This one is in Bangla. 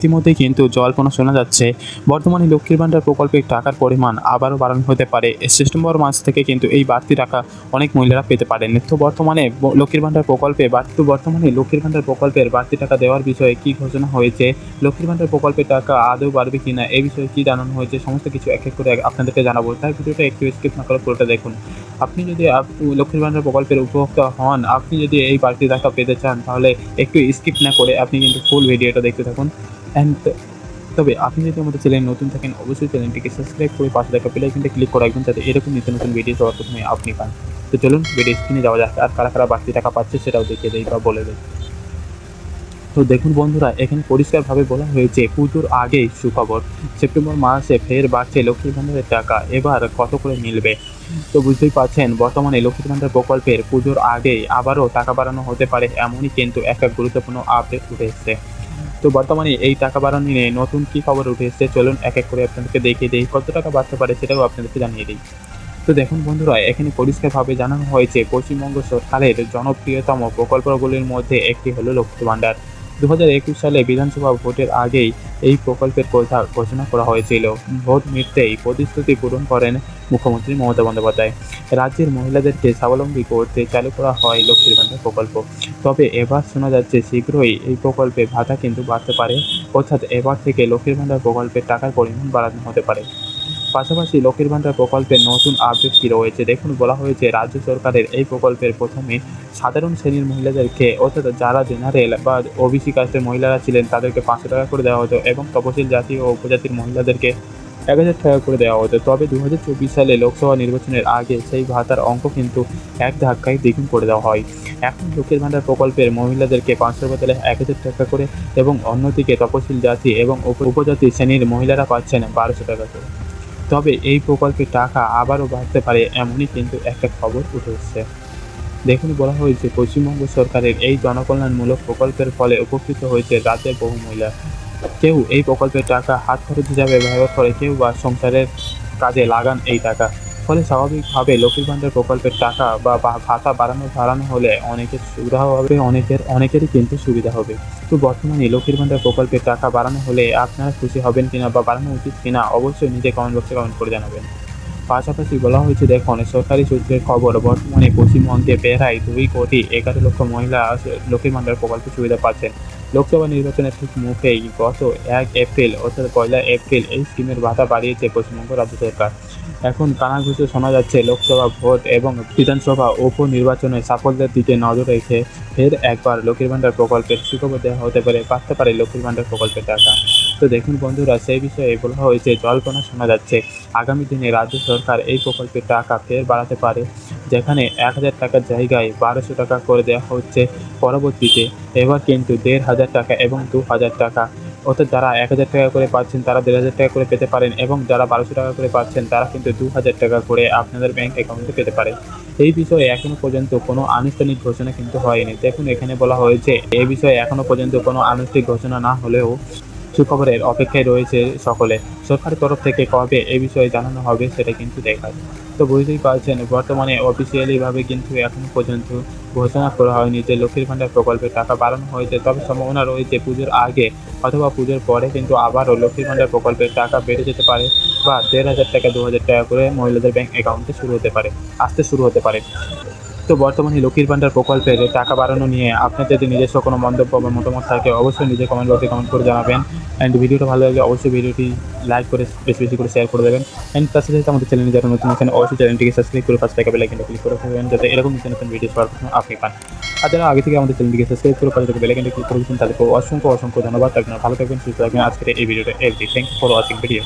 ইতিমধ্যেই কিন্তু জল্পনা শোনা যাচ্ছে। বর্তমানে লক্ষ্মীর ভাণ্ডার প্রকল্পের টাকার পরিমাণ আবারও বাড়ানো হতে পারে। সেপ্টেম্বর মাস থেকে কিন্তু এই বাড়তি টাকা অনেক মহিলারা পেতে পারেন। তো বর্তমানে লক্ষ্মীর ভাণ্ডার প্রকল্পে বাড়তি তো বর্তমানে লক্ষ্মীর ভাণ্ডার প্রকল্পের বাড়তি টাকা দেওয়ার বিষয়ে কি ঘোষণা হয়েছে? লক্ষ্মীর ভাণ্ডার প্রকল্পের টাকা আদৌ বাড়বে কিনা? এই বিষয়ে কি জানানো হয়েছে? সমস্ত কিছু এক এক করে আপনাদেরকে জানাব। তাই ভিডিওটা একটু স্কিপ না করে পুরোটা দেখুন। আপনি যদি লক্ষ্মীর ভাণ্ডার প্রকল্পের উপভোক্তা হন, আপনি যদি এই বাড়তি টাকা পেতে চান, তাহলে একটু স্কিপ না করে আপনি কিন্তু ফুল ভিডিওটা দেখতে থাকুন। অ্যান্ড তবে আপনি যদি আমাদের চ্যানেল নতুন থাকেন, অবশ্যই চ্যানেলটিকে সাবস্ক্রাইব করে পাশে দেখা পেলে কিন্তু ক্লিক করে রাখবেন, যাতে এরকম নিত্য নতুন ভিডিও সবার প্রথমে আপনি পান। তো চলুন ভিডিও স্ক্রিনে যাওয়া যাক, আর কারা কারা বাড়তি টাকা পাচ্ছে সেটাও দেখিয়ে দেয় বা বলে দেয় তো দেখুন বন্ধুরা, এখানে পরিষ্কারভাবে বলা হয়েছে, পুজোর আগেই সুখবর। সেপ্টেম্বর মাসে ফের বাড়ছে লক্ষ্মীর ভাণ্ডারের টাকা। এবার কত করে মিলবে? তো বুঝতেই পারছেন বর্তমানে লক্ষ্মীর ভাণ্ডার প্রকল্পের পুজোর আগেই আবারও টাকা বাড়ানো হতে পারে, এমনই কিন্তু একটা গুরুত্বপূর্ণ আপডেট উঠে এসছে তো বর্তমানে এই টাকা বাড়ানো নিয়ে নতুন কি খবর উঠে এসছে চলুন এক এক করে আপনাদেরকে দেখিয়ে দিই। কত টাকা বাড়তে পারে সেটাও আপনাদেরকে জানিয়ে দিই। তো দেখুন বন্ধুরা, এখানে পরিষ্কারভাবে জানানো হয়েছে, পশ্চিমবঙ্গ সরকারের জনপ্রিয়তম প্রকল্পগুলির মধ্যে একটি হলো লক্ষ্মী ভাণ্ডার। দু হাজার একুশ সালে বিধানসভা ভোটের আগেই এই প্রকল্পের কথা ঘোষণা করা হয়েছিল। ভোট মিটতেই প্রতিশ্রুতি পূরণ করেন মুখ্যমন্ত্রী মমতা বন্দ্যোপাধ্যায়। রাজ্যের মহিলাদেরকে স্বাবলম্বী করতে চালু করা হয় লক্ষ্মীর ভাণ্ডার প্রকল্প। তবে এবার শোনা যাচ্ছে শীঘ্রই এই প্রকল্পে ভাতা কিন্তু বাড়তে পারে। অর্থাৎ এবার থেকে লক্ষ্মীর ভাণ্ডার প্রকল্পের টাকার পরিমাণ বাড়ানো হতে পারে। পাশাপাশি লক্ষ্মীর ভাণ্ডার প্রকল্পের নতুন আপডেট কী রয়েছে। দেখুন, বলা হয়েছে, রাজ্য সরকারের এই প্রকল্পের প্রথমে সাধারণ শ্রেণির মহিলাদেরকে, অর্থাৎ যারা জেনারেল বা ওবিসি কাস্টের মহিলারা ছিলেন, তাদেরকে পাঁচশো টাকা করে দেওয়া হতো এবং তপশিল জাতি ও উপজাতির মহিলাদেরকে এক হাজার টাকা করে দেওয়া হতো। তবে দু হাজার চব্বিশ সালে লোকসভা নির্বাচনের আগে সেই ভাতার অঙ্ক কিন্তু এক ধাক্কায় দ্বিগুণ করে দেওয়া হয়। এখন লক্ষ্মীর ভাণ্ডার প্রকল্পের মহিলাদেরকে পাঁচশো বদলে এক হাজার টাকা করে এবং অন্যদিকে তপশিল জাতি এবং উপজাতি শ্রেণির মহিলারা পাচ্ছেন বারোশো টাকা করে। তবে এই প্রকল্পের টাকা আবারও বাড়তে পারে এমনই কিন্তু একটা খবর উঠে এসছে দেখুন, বলা হয়েছে, পশ্চিমবঙ্গ সরকারের এই জনকল্যাণমূলক প্রকল্পের ফলে উপকৃত হয়েছে রাজ্যের বহু মহিলা। কেউ এই প্রকল্পের টাকা হাত খরচ হিসাবে ব্যবহার করে, কেউ বা সংসারের কাজে লাগান এই টাকা। ফলে স্বাভাবিকভাবে লক্ষ্মীর ভাণ্ডার প্রকল্পের টাকা বা ভাতা বাড়ানো বাড়ানো হলে অনেকের সুবিধা হবে, অনেকের, অনেকেরই কিন্তু সুবিধা হবে। তো বর্তমানে লক্ষ্মীর ভাণ্ডার প্রকল্পের টাকা বাড়ানো হলে আপনারা খুশি হবেন কিনা বা বাড়ানো উচিত কিনা অবশ্যই নিজে কমেন্ট বক্সে কমেন্ট করে জানাবেন। পাশাপাশি বলা হয়েছে, দেখুন, সরকারি সূত্রের খবর, বর্তমানে পশ্চিমবঙ্গে প্রায় দুই কোটি এগারো লক্ষ মহিলা লক্ষ্মীর ভাণ্ডার প্রকল্পের সুবিধা পাচ্ছেন। লোকসভা নির্বাচনের ঠিক মুখেই গত এক এপ্রিল, অর্থাৎ পয়লা এপ্রিল, এই স্কিমের ভাতা বাড়িয়েছে পশ্চিমবঙ্গ রাজ্য সরকার। এখন কানাঘুষে শোনা যাচ্ছে, লোকসভা ভোট এবং বিধানসভা উপনির্বাচনে সাফল্যের দিকে নজর রেখে ফের একবার লক্ষ্মীর ভাণ্ডার প্রকল্পের সুখবর দেওয়া হতে পারে, পারতে পারে লক্ষ্মীর ভাণ্ডার প্রকল্পের টাকা। তো দেখুন বন্ধুরা, সেই বিষয়ে বলা হয়েছে, জল্পনা শোনা যাচ্ছে। আগামী দিনে রাজ্য সরকার এই প্রকল্পের টাকা ফের বাড়াতে পারে। যেখানে এক হাজার টাকার জায়গায় বারোশো টাকা করে দেওয়া হচ্ছে পরবর্তীতে। এবার কিন্তু দেড় হাজার টাকা এবং দু হাজার টাকা। অর্থাৎ যারা এক হাজার টাকা করে পাচ্ছেন, তারা দেড় হাজার টাকা করে পেতে পারেন এবং যারা বারোশো টাকা করে পাচ্ছেন, তারা কিন্তু দু হাজার টাকা করে আপনাদের ব্যাংক অ্যাকাউন্টে পেতে পারে। এই বিষয়ে এখনও পর্যন্ত কোনো আনুষ্ঠানিক ঘোষণা কিন্তু হয়নি। দেখুন, এখানে বলা হয়েছে, এই বিষয়ে এখনও পর্যন্ত কোনো আনুষ্ঠানিক ঘোষণা না হলেও সুখবরের অপেক্ষায় রয়েছে সকলে। সরকারের তরফ থেকে কবে এ বিষয়ে জানানো হবে সেটা কিন্তু দেখার। তো বুঝতেই পারছেন, বর্তমানে অফিসিয়ালিভাবে কিন্তু এখনও পর্যন্ত ঘোষণা করা হয়নি যে লক্ষ্মীর ভাণ্ডার প্রকল্পের টাকা বাড়ানো হয়েছে। তবে সম্ভাবনা রয়েছে পুজোর আগে অথবা পুজোর পরে কিন্তু আবারও লক্ষ্মীর ভাণ্ডার প্রকল্পের টাকা বেড়ে যেতে পারে বা দেড় হাজার টাকা দু হাজার টাকা করে মহিলাদের ব্যাংক অ্যাকাউন্টে শুরু হতে পারে, আসতে শুরু হতে পারে। তো বর্তমানে লক্ষ্মীর ভাণ্ডার প্রকল্পের টাকা বাড়ানো নিয়ে আপনার যদি নিজস্ব কোনো মন্তব্য বা মতামত থাকে, অবশ্যই নিজে কমেন্ট বক্সে কমেন্ট করে জানাবেন। অ্যান্ড ভিডিওটা ভালো লাগলে অবশ্যই ভিডিওটি লাইক করে বেশি বেশি করে শেয়ার করে দেবেন। অ্যান্ড তার সাথে আমাদের চ্যানেলে যারা নতুন আছেন, অবশ্যই চ্যানেলটিকে সাবস্ক্রাইব করে পাশে থাকা বেলাইকনটা ক্লিক করে দেবেন যাতে এরকম নতুন নতুন ভিডিও সবার প্রথমে আপনি পান। আর যারা আগে থেকে আমাদের চ্যানেলটিকে সাবস্ক্রাইব করে পাশে থাকা বেলাইকনটা ক্লিক করে দিচ্ছেন তাদেরকে অসংখ্য অসংখ্য ধন্যবাদ। আপনারা ভালো থাকবেন, সুস্থ থাকবেন। আজকের এই ভিডিওটা every thank for watching video